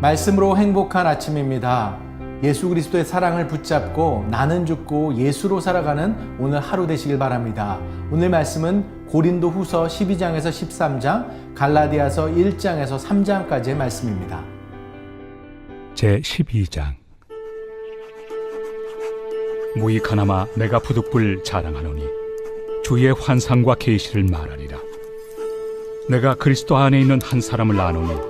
말씀으로 행복한 아침입니다. 예수 그리스도의 사랑을 붙잡고 나는 죽고 예수로 살아가는 오늘 하루 되시길 바랍니다. 오늘 말씀은 고린도 후서 12장에서 13장, 갈라디아서 1장에서 3장까지의 말씀입니다. 제 12장 무익하나마 내가 부득불 자랑하노니 주의 환상과 계시를 말하리라 내가 그리스도 안에 있는 한 사람을 아노니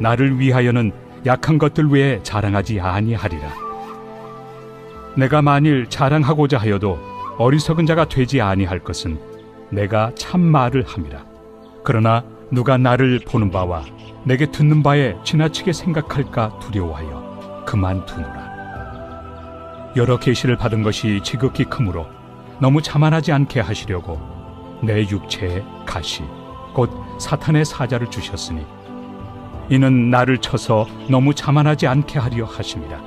나를 위하여는 약한 것들 외에 자랑하지 아니하리라. 내가 만일 자랑하고자 하여도 어리석은 자가 되지 아니할 것은 내가 참 말을 함이라. 그러나 누가 나를 보는 바와 내게 듣는 바에 지나치게 생각할까 두려워하여 그만두노라. 여러 계시를 받은 것이 지극히 크므로 너무 자만하지 않게 하시려고 내 육체에 가시 곧 사탄의 사자를 주셨으니 이는 나를 쳐서 너무 자만하지 않게 하려 하심이라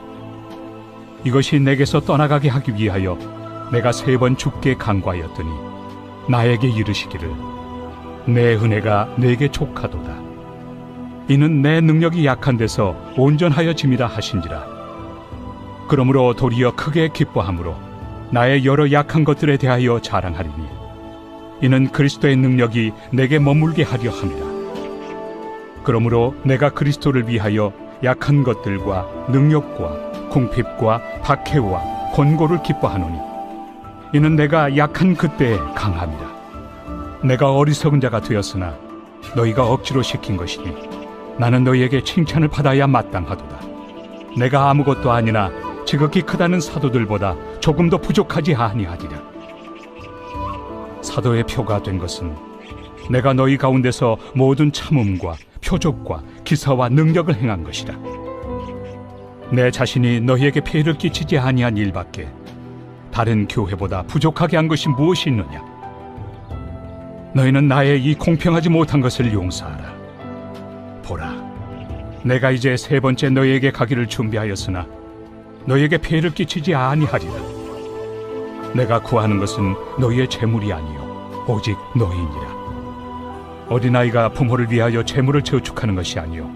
이것이 내게서 떠나가게 하기 위하여 내가 세 번 죽게 간과하였더니 나에게 이르시기를 내 은혜가 내게 족하도다. 이는 내 능력이 약한 데서 온전하여 짐이라 하신지라. 그러므로 도리어 크게 기뻐함으로 나의 여러 약한 것들에 대하여 자랑하리니 이는 그리스도의 능력이 내게 머물게 하려 함이라. 그러므로 내가 그리스도를 위하여 약한 것들과 능력과 궁핍과 박해와 권고를 기뻐하노니 이는 내가 약한 그때에 강함이라. 내가 어리석은 자가 되었으나 너희가 억지로 시킨 것이니 나는 너희에게 칭찬을 받아야 마땅하도다. 내가 아무것도 아니나 지극히 크다는 사도들보다 조금 더 부족하지 아니하리라. 사도의 표가 된 것은 내가 너희 가운데서 모든 참음과 표적과 기사와 능력을 행한 것이라. 내 자신이 너희에게 폐를 끼치지 아니한 일밖에 다른 교회보다 부족하게 한 것이 무엇이 있느냐? 너희는 나의 이 공평하지 못한 것을 용서하라. 보라, 내가 이제 세 번째 너희에게 가기를 준비하였으나 너희에게 폐를 끼치지 아니하리라. 내가 구하는 것은 너희의 재물이 아니요 오직 너희니라. 어린아이가 부모를 위하여 재물을 저축하는 것이 아니요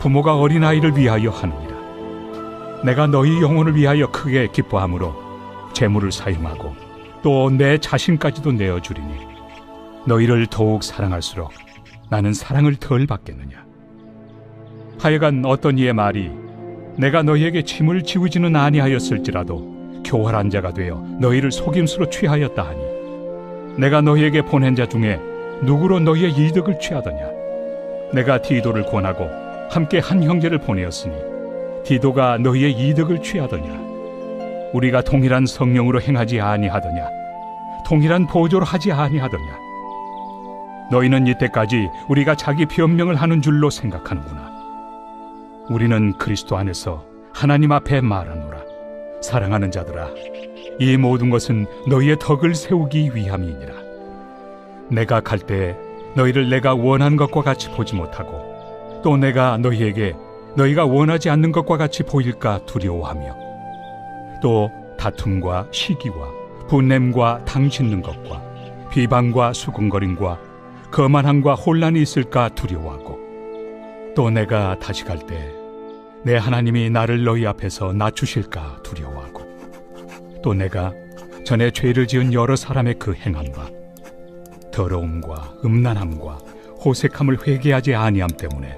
부모가 어린아이를 위하여 하느니라. 내가 너희 영혼을 위하여 크게 기뻐함으로 재물을 사용하고 또 내 자신까지도 내어 주리니 너희를 더욱 사랑할수록 나는 사랑을 덜 받겠느냐. 하여간 어떤 이의 말이 내가 너희에게 짐을 지우지는 아니하였을지라도 교활한 자가 되어 너희를 속임수로 취하였다 하니 내가 너희에게 보낸 자 중에 누구로 너희의 이득을 취하더냐? 내가 디도를 권하고 함께 한 형제를 보내었으니 디도가 너희의 이득을 취하더냐? 우리가 동일한 성령으로 행하지 아니하더냐? 동일한 보조로 하지 아니하더냐? 너희는 이때까지 우리가 자기 변명을 하는 줄로 생각하는구나. 우리는 그리스도 안에서 하나님 앞에 말하노라. 사랑하는 자들아, 이 모든 것은 너희의 덕을 세우기 위함이니라. 내가 갈때 너희를 내가 원하는 것과 같이 보지 못하고 또 내가 너희에게 너희가 원하지 않는 것과 같이 보일까 두려워하며 또 다툼과 시기와 분냄과 당짓는 것과 비방과 수군거림과 거만함과 혼란이 있을까 두려워하고 또 내가 다시 갈 때 내 하나님이 나를 너희 앞에서 낮추실까 두려워하고 또 내가 전에 죄를 지은 여러 사람의 그 행함과 더러움과 음란함과 호색함을 회개하지 아니함 때문에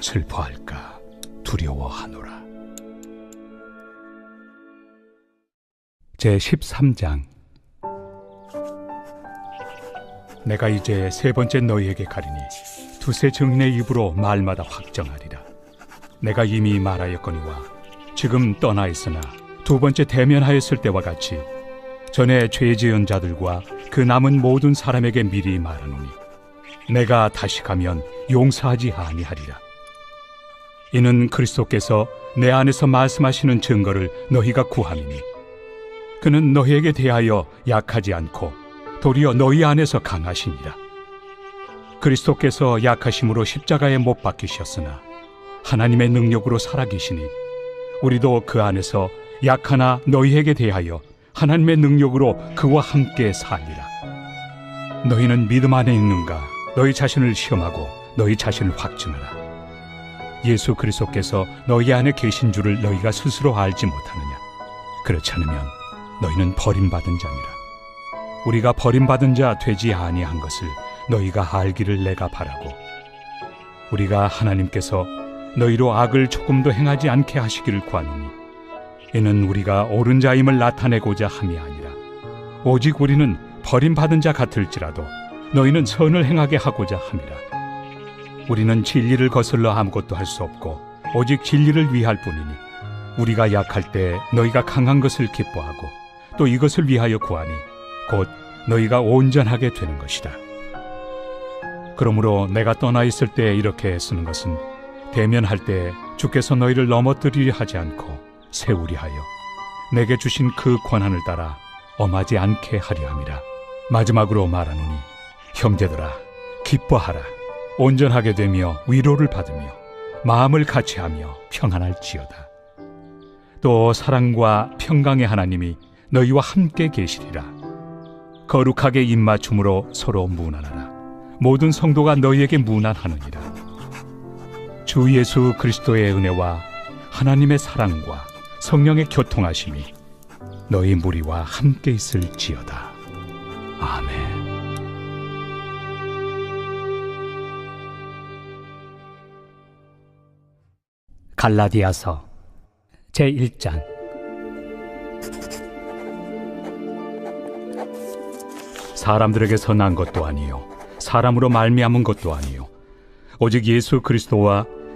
슬퍼할까 두려워하노라. 제 13장 내가 이제 세 번째 너희에게 가리니 두세 증인의 입으로 말마다 확정하리라. 내가 이미 말하였거니와 지금 떠나 있으나 두 번째 대면하였을 때와 같이 전에 죄 지은 자들과 그 남은 모든 사람에게 미리 말하노니 내가 다시 가면 용서하지 아니하리라. 이는 그리스도께서 내 안에서 말씀하시는 증거를 너희가 구함이니 그는 너희에게 대하여 약하지 않고 도리어 너희 안에서 강하시니라 그리스도께서 약하심으로 십자가에 못 박히셨으나 하나님의 능력으로 살아계시니 우리도 그 안에서 약하나 너희에게 대하여 하나님의 능력으로 그와 함께 살리라. 너희는 믿음 안에 있는가? 너희 자신을 시험하고 너희 자신을 확증하라. 예수 그리스도께서 너희 안에 계신 줄을 너희가 스스로 알지 못하느냐? 그렇지 않으면 너희는 버림받은 자니라. 우리가 버림받은 자 되지 아니한 것을 너희가 알기를 내가 바라고 우리가 하나님께서 너희로 악을 조금도 행하지 않게 하시기를 구하노니 이는 우리가 옳은 자임을 나타내고자 함이 아니라 오직 우리는 버림받은 자 같을지라도 너희는 선을 행하게 하고자 함이라 우리는 진리를 거슬러 아무것도 할 수 없고 오직 진리를 위할 뿐이니 우리가 약할 때 너희가 강한 것을 기뻐하고 또 이것을 위하여 구하니 곧 너희가 온전하게 되는 것이다. 그러므로 내가 떠나 있을 때 이렇게 쓰는 것은 대면할 때 주께서 너희를 넘어뜨리려 하지 않고 세우리 하여 내게 주신 그 권한을 따라 엄하지 않게 하려 함이라. 마지막으로 말하노니 형제들아 기뻐하라 온전하게 되며 위로를 받으며 마음을 같이하며 평안할지어다. 또 사랑과 평강의 하나님이 너희와 함께 계시리라. 거룩하게 입맞춤으로 서로 무난하라. 모든 성도가 너희에게 무난하느니라. 주 예수 그리스도의 은혜와 하나님의 사랑과 성령의 교통하심이 너희 무리와 함께 있을지어다. 아멘. 갈라디아서 제1장 사람들에게서 난 것도 아니요 사람으로 말미암은 것도 아니요 오직 예수 그리스도와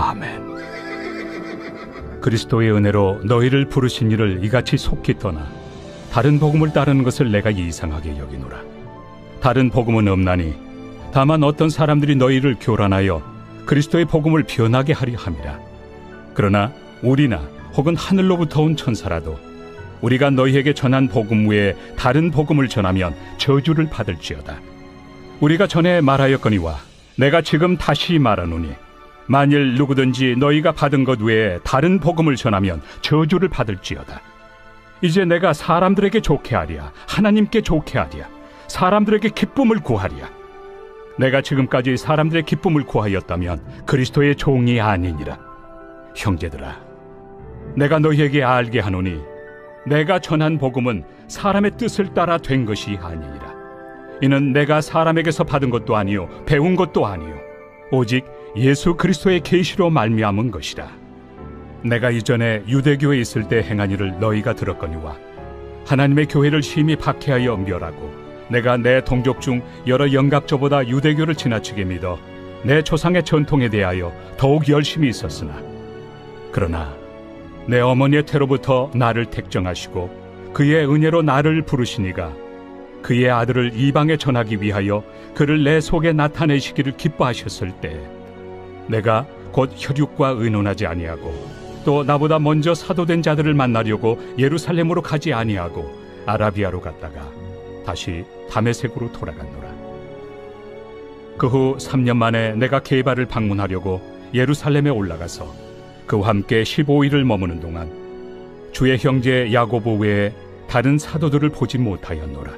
아멘. 그리스도의 은혜로 너희를 부르신 이를 이같이 속히 떠나 다른 복음을 따르는 것을 내가 이상하게 여기노라. 다른 복음은 없나니 다만 어떤 사람들이 너희를 교란하여 그리스도의 복음을 변하게 하려 함이라. 그러나 우리나 혹은 하늘로부터 온 천사라도 우리가 너희에게 전한 복음 외에 다른 복음을 전하면 저주를 받을지어다. 우리가 전에 말하였거니와 내가 지금 다시 말하노니 만일 누구든지 너희가 받은 것 외에 다른 복음을 전하면 저주를 받을지어다. 이제 내가 사람들에게 좋게 하랴 하나님께 좋게 하랴 사람들에게 기쁨을 구하랴. 내가 지금까지 사람들의 기쁨을 구하였다면 그리스도의 종이 아니니라. 형제들아 내가 너희에게 알게 하노니 내가 전한 복음은 사람의 뜻을 따라 된 것이 아니니라. 이는 내가 사람에게서 받은 것도 아니요 배운 것도 아니요 오직 예수 그리스도의 계시로 말미암은 것이라. 내가 이전에 유대교에 있을 때 행한 일을 너희가 들었거니와 하나님의 교회를 심히 박해하여 멸하고 내가 내 동족 중 여러 영갑조보다 유대교를 지나치게 믿어 내 조상의 전통에 대하여 더욱 열심히 있었으나 그러나 내 어머니의 태로부터 나를 택정하시고 그의 은혜로 나를 부르시니가 그의 아들을 이방에 전하기 위하여 그를 내 속에 나타내시기를 기뻐하셨을 때 내가 곧 혈육과 의논하지 아니하고 또 나보다 먼저 사도된 자들을 만나려고 예루살렘으로 가지 아니하고 아라비아로 갔다가 다시 다메섹으로 돌아갔노라. 그 후 3년 만에 내가 게바를 방문하려고 예루살렘에 올라가서 그와 함께 15일을 머무는 동안 주의 형제 야고보 외에 다른 사도들을 보지 못하였노라.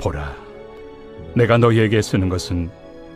보라, 내가 너희에게 쓰는 것은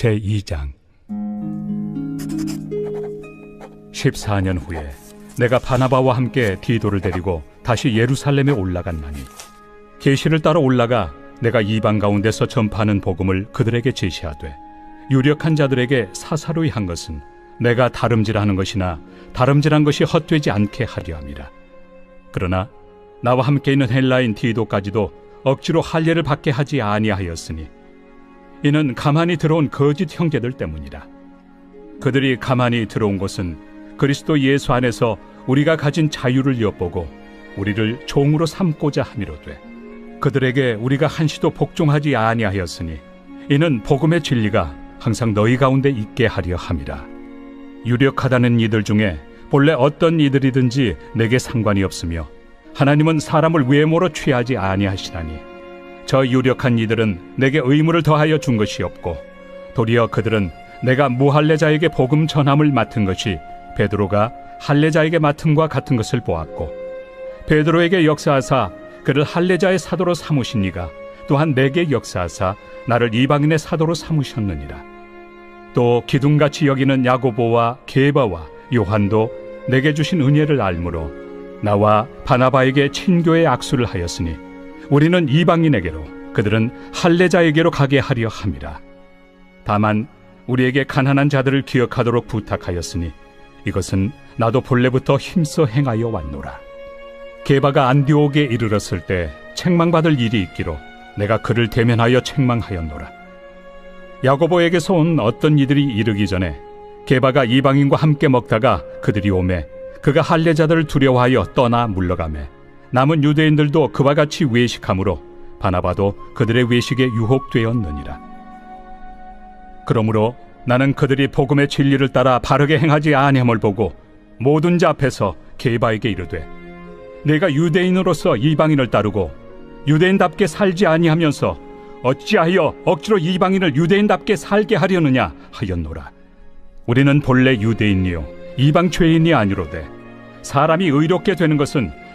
제 2장. 14년 후에 내가 바나바와 함께 디도를 데리고 다시 예루살렘에 올라갔나니 계시를 따라 올라가 내가 이방 가운데서 전파하는 복음을 그들에게 제시하되 유력한 자들에게 사사로이 한 것은 내가 다름질하는 것이나 다름질한 것이 헛되지 않게 하려 함이라. 그러나 나와 함께 있는 헬라인 디도까지도 억지로 할례를 받게 하지 아니하였으니 이는 가만히 들어온 거짓 형제들 때문이라. 그들이 가만히 들어온 것은 그리스도 예수 안에서 우리가 가진 자유를 엿보고 우리를 종으로 삼고자 함이로되 그들에게 우리가 한시도 복종하지 아니하였으니 이는 복음의 진리가 항상 너희 가운데 있게 하려 함이라. 유력하다는 이들 중에 본래 어떤 이들이든지 내게 상관이 없으며 하나님은 사람을 외모로 취하지 아니하시나니 저 유력한 이들은 내게 의무를 더하여 준 것이 없고 도리어 그들은 내가 무할례자에게 복음 전함을 맡은 것이 베드로가 할례자에게 맡음과 같은 것을 보았고 베드로에게 역사하사 그를 할례자의 사도로 삼으시니가 또한 내게 역사하사 나를 이방인의 사도로 삼으셨느니라. 또 기둥같이 여기는 야고보와 게바와 요한도 내게 주신 은혜를 알므로 나와 바나바에게 친교의 악수를 하였으니 우리는 이방인에게로 그들은 할례자에게로 가게 하려 함이라 다만 우리에게 가난한 자들을 기억하도록 부탁하였으니 이것은 나도 본래부터 힘써 행하여 왔노라. 게바가 안디옥에 이르렀을 때 책망받을 일이 있기로 내가 그를 대면하여 책망하였노라. 야고보에게서 온 어떤 이들이 이르기 전에 게바가 이방인과 함께 먹다가 그들이 오매 그가 할례자들을 두려워하여 떠나 물러가매 남은 유대인들도 그와 같이 외식함으로 바나바도 그들의 외식에 유혹되었느니라. 그러므로 나는 그들이 복음의 진리를 따라 바르게 행하지 아니함을 보고 모든 자 앞에서 게바에게 이르되 내가 유대인으로서 이방인을 따르고 유대인답게 살지 아니하면서 어찌하여 억지로 이방인을 유대인답게 살게 하려느냐 하였노라 우리는 본래 유대인이요 이방 죄인이 아니로되 사람이 의롭게 되는 것은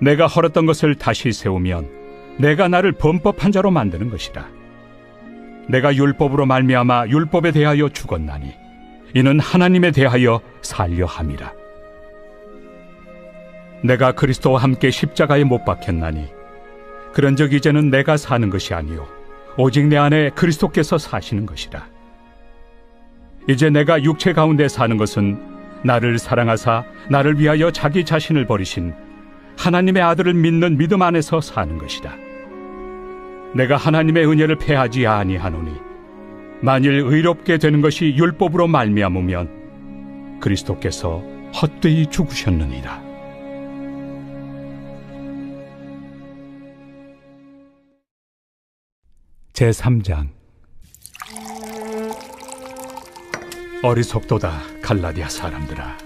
내가 헐었던 것을 다시 세우면 내가 나를 범법한 자로 만드는 것이라. 내가 율법으로 말미암아 율법에 대하여 죽었나니 이는 하나님에 대하여 살려 함이라. 내가 그리스도와 함께 십자가에 못 박혔나니 그런즉 이제는 내가 사는 것이 아니요 오직 내 안에 그리스도께서 사시는 것이라. 이제 내가 육체 가운데 사는 것은 나를 사랑하사 나를 위하여 자기 자신을 버리신 하나님의 아들을 믿는 믿음 안에서 사는 것이다. 내가 하나님의 은혜를 패하지 아니하노니 만일 의롭게 되는 것이 율법으로 말미암으면 그리스도께서 헛되이 죽으셨느니라. 제 3장 어리석도다 갈라디아 사람들아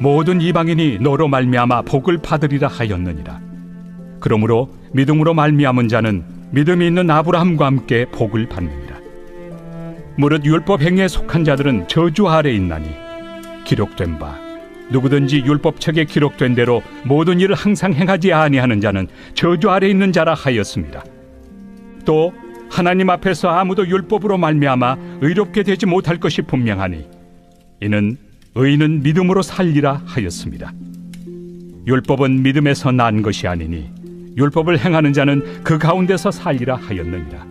모든 이방인이 너로 말미암아 복을 받으리라 하였느니라. 그러므로 믿음으로 말미암은 자는 믿음이 있는 아브라함과 함께 복을 받느니라. 무릇 율법 행위에 속한 자들은 저주 아래 있나니 기록된 바 누구든지 율법 책에 기록된 대로 모든 일을 항상 행하지 아니하는 자는 저주 아래 있는 자라 하였습니다. 또 하나님 앞에서 아무도 율법으로 말미암아 의롭게 되지 못할 것이 분명하니 이는 의인은 믿음으로 살리라 하였습니다. 율법은 믿음에서 난 것이 아니니 율법을 행하는 자는 그 가운데서 살리라 하였느니라.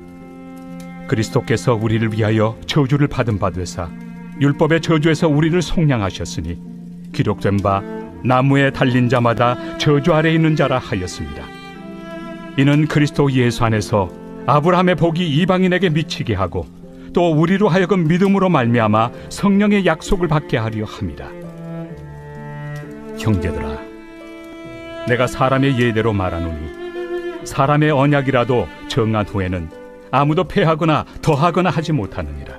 그리스도께서 우리를 위하여 저주를 받은 바 되사 율법의 저주에서 우리를 속량하셨으니 기록된 바 나무에 달린 자마다 저주 아래 있는 자라 하였습니다. 이는 그리스도 예수 안에서 아브라함의 복이 이방인에게 미치게 하고 또 우리로 하여금 믿음으로 말미암아 성령의 약속을 받게 하려 함이라. 형제들아, 내가 사람의 예대로 말하노니 사람의 언약이라도 정한 후에는 아무도 패하거나 더하거나 하지 못하느니라.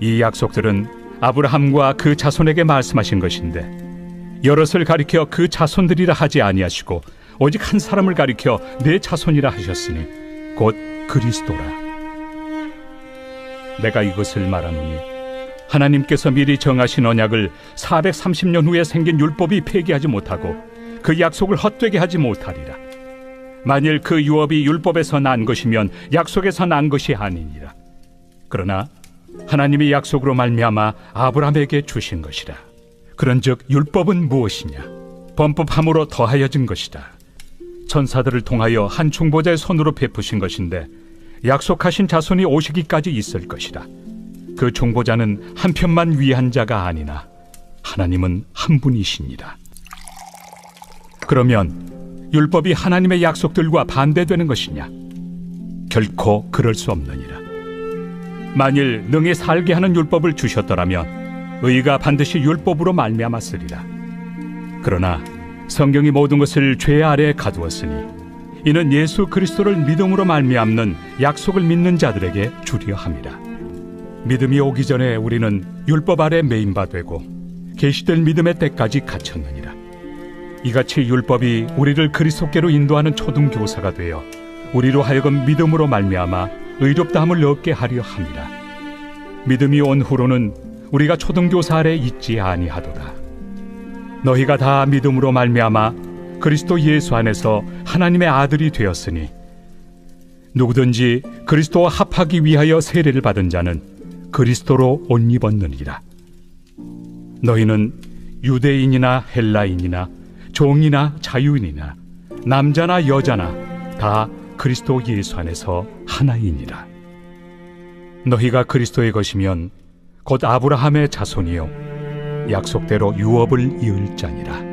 이 약속들은 아브라함과 그 자손에게 말씀하신 것인데 여럿을 가리켜 그 자손들이라 하지 아니하시고 오직 한 사람을 가리켜 내 자손이라 하셨으니 곧 그리스도라. 내가 이것을 말하노니 하나님께서 미리 정하신 언약을 430년 후에 생긴 율법이 폐기하지 못하고 그 약속을 헛되게 하지 못하리라. 만일 그 유업이 율법에서 난 것이면 약속에서 난 것이 아니니라. 그러나 하나님이 약속으로 말미암아 아브라함에게 주신 것이라. 그런즉 율법은 무엇이냐? 범법함으로 더하여진 것이다. 천사들을 통하여 한 중보자의 손으로 베푸신 것인데 약속하신 자손이 오시기까지 있을 것이다. 그 중보자는 한 편만 위한 자가 아니나 하나님은 한 분이시니라. 그러면 율법이 하나님의 약속들과 반대되는 것이냐? 결코 그럴 수 없느니라. 만일 능히 살게 하는 율법을 주셨더라면 의가 반드시 율법으로 말미암았으리라. 그러나 성경이 모든 것을 죄 아래에 가두었으니 이는 예수 그리스도를 믿음으로 말미암는 약속을 믿는 자들에게 주려 함이라. 믿음이 오기 전에 우리는 율법 아래 매인 바 되고 계시될 믿음의 때까지 갇혔느니라. 이같이 율법이 우리를 그리스도께로 인도하는 초등 교사가 되어 우리로 하여금 믿음으로 말미암아 의롭다함을 얻게 하려 함이라. 믿음이 온 후로는 우리가 초등 교사 아래 있지 아니하도다. 너희가 다 믿음으로 말미암아 그리스도 예수 안에서 하나님의 아들이 되었으니 누구든지 그리스도와 합하기 위하여 세례를 받은 자는 그리스도로 옷 입었느니라. 너희는 유대인이나 헬라인이나 종이나 자유인이나 남자나 여자나 다 그리스도 예수 안에서 하나이니라. 너희가 그리스도의 것이면 곧 아브라함의 자손이요 약속대로 유업을 이을 자니라.